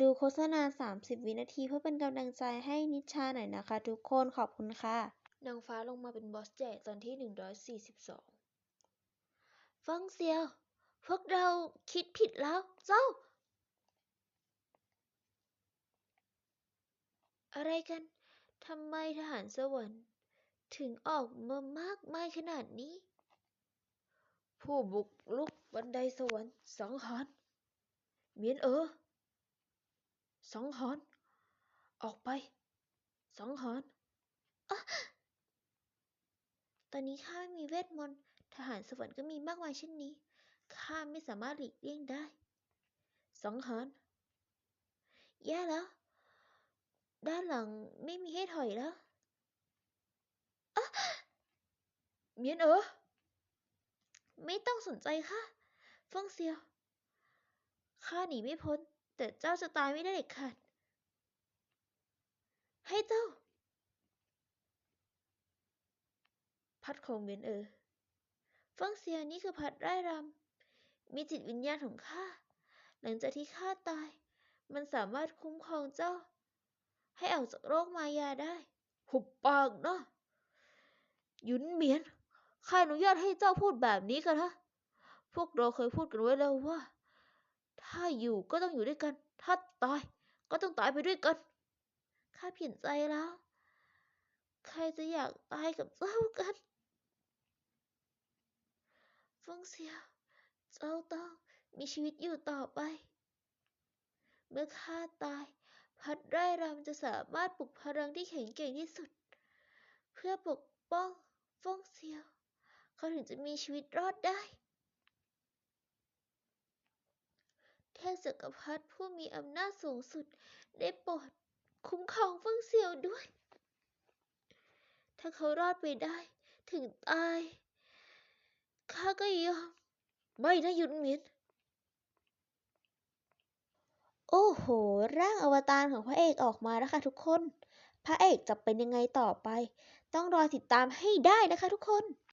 ดูโฆษณา30วินาทีเพื่อเป็นกำลังใจให้นิชชาหน่อยนะคะทุกคน ขอบคุณค่ะ นางฟ้าลงมาเป็นบอสใหญ่ตอนที่142เฟิงเซียว พวกเราคิดผิดแล้วเจ้า อะไรกันทำไมทหารสวรรค์ ถึงออกมามากมายขนาดนี้ ผู้บุกลุกบันไดสวรรค์สังหารเมียนเออ สังหารออกไป สังหารตอนนี้ข้าไม่มีเวทมนต์ทหารสวรรค์ก็มีมากมายเช่นนี้ข้าไม่สามารถหลีกเลี่ยงได้ สังหารแย่แล้ว ด้านหลังไม่มีให้ถอยแล้วอ๊ะเมียนเออไม่ต้องสนใจข้าฟงเซียวข้าหนีไม่พ้น แต่เจ้าจะตายไม่ได้เด็ดขาด ให้เจ้า พัดของเมียนเออฟิงเซียนี่คือพัดไร่รำ มีจิตวิญญาณของข้า หลังจากที่ข้าตาย มันสามารถคุ้มครองเจ้า ให้ออกจากโรคมายาได้ หุบปากเนาะหยุนเหมียนข้าอนุญาตให้เจ้าพูดแบบนี้กันฮะ พวกเราเคยพูดกันไว้แล้วว่า ถ้าอยู่ก็ต้องอยู่ด้วยกัน ถ้าตายก็ต้องตายไปด้วยกัน ข้าเปลี่ยนใจแล้ว ใครจะอยากตายกับเจ้ากันฟงเซียวเจ้าต้องมีชีวิตอยู่ต่อไป เมื่อข้าตาย พัดไร่รำจะสามารถปลุกพลังที่แข็งแกร่งที่สุด เพื่อปกป้องฟงเซียว เขาถึงจะมีชีวิตรอดได้ เทพจักรพรรดิผู้มีอำนาจสูงสุด ได้โปรดคุ้มครองเฟิงเซียวด้วย ถ้าเขารอดไปได้ ถึงตายข้าก็ยอมไม่นะหยุนเหมียนโอ้โห ร่างอวตารของพระเอกออกมาแล้วค่ะทุกคน พระเอกจะเป็นยังไงต่อไป ต้องรอติดตามให้ได้นะคะทุกคน